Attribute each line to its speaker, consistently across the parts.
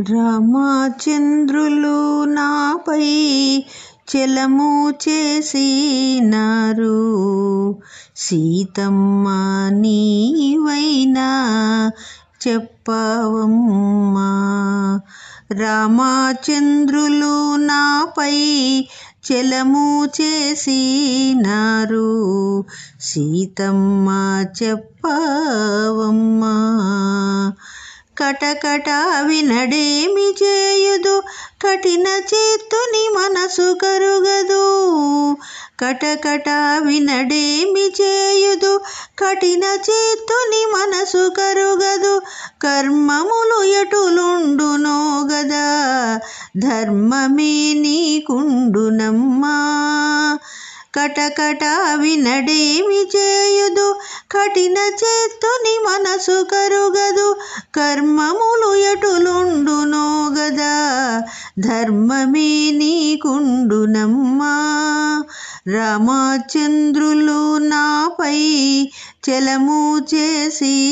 Speaker 1: రామచంద్రులు నాపై చలము చేసినారు. సీతమ్మ నీవైనా చెప్పవమ్మా. రామచంద్రులు నాపై చలము చేసినారు. సీతమ్మ చెప్పవమ్మా. కటకట వినడేమి చేయుదు? కఠిన చేతుని మనసు కరుగదు. కటకట వినడేమి చేయుదు? కఠిన చేతుని మనసు కరుగదు. కర్మములు ఎటులుండునో గదా ధర్మమే నీకుండునమ్మా. కటకట వినడేమి చేయుదు? కఠిన చేత్తుని మనసు కరుగదు. కర్మములు ఎటులుండునో గదా ధర్మమే నీకుండునమ్మా రామచంద్రులు నాపై చలము చేసినారు.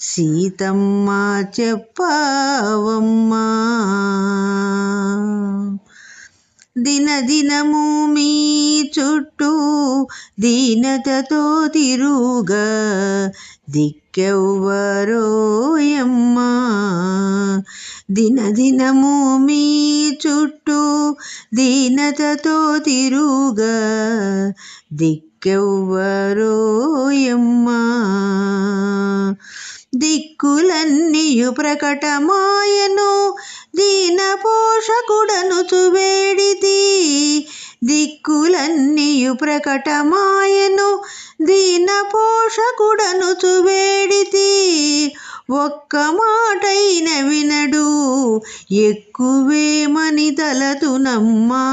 Speaker 1: సీతమ్మ చెప్పవమ్మా. దినదినము మీ చుట్టూ దీనతతో తిరుగా దిక్కెవ్వరోయమ్మా దినదినము మీ చుట్టూ దీనతతో తిరుగా దిక్కెవ్వరోయమ్మా దిక్కులన్నీయు ప్రకటమాయను దీన పోషకుడను చువేడితి దిక్కులన్నీయు ప్రకటమాయను. దీన పోషకుడను చువేడితి ఒక్క మాటైన వినడు. ఎక్కువేమని తలతునమ్మా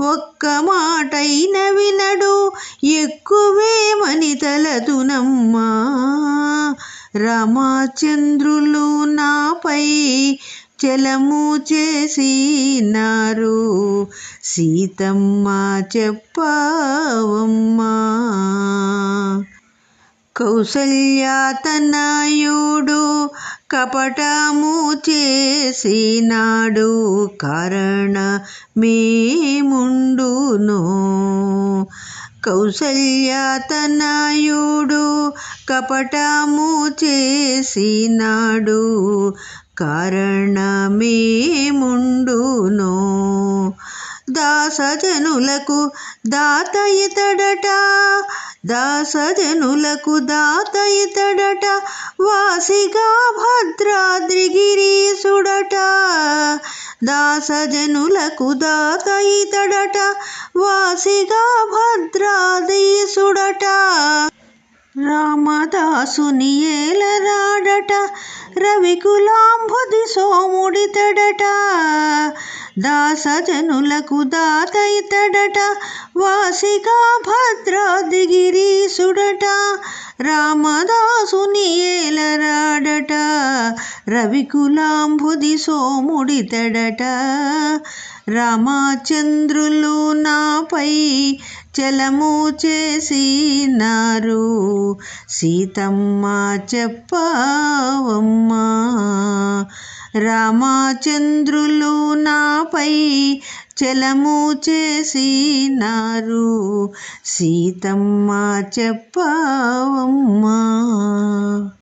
Speaker 1: ఒక్క మాటైన వినడు. ఎక్కువేమని తలతునమ్మా రామచంద్రులు నాపై చలము చేసినారు. సీతమ్మ చెప్పవమ్మా. కౌసల్యాతనయుడు కపటము చేసినాడు. కారణమేముండునో కౌసల్యాతనయుడు కపటము చేసినాడు. కారణమేముండునో? దాసజనులకు దాత ఇతడట దాసజనులకు దాత ఇతడట వాసిగా భద్రాద్రిగిరీసుడట దాసజనులకు దాత ఇతడట వాసిగా భద్రాదీసుడట రామదాసుని ఏలరాడట రవికులాంబుది సోముడితడట దాసజనులకు దాత ఇతడట వాసిగా భద్రాదిగిరీసుడట రామదాసుని ఏలరాడట రవికులాంబుది సోముడితడట రామచంద్రులు నాపై చలము చేసినారు. సీతమ్మ చెప్పవమ్మా రామచంద్రులు నాపై చలము చేసినారు. సీతమ్మ చెప్పవమ్మా.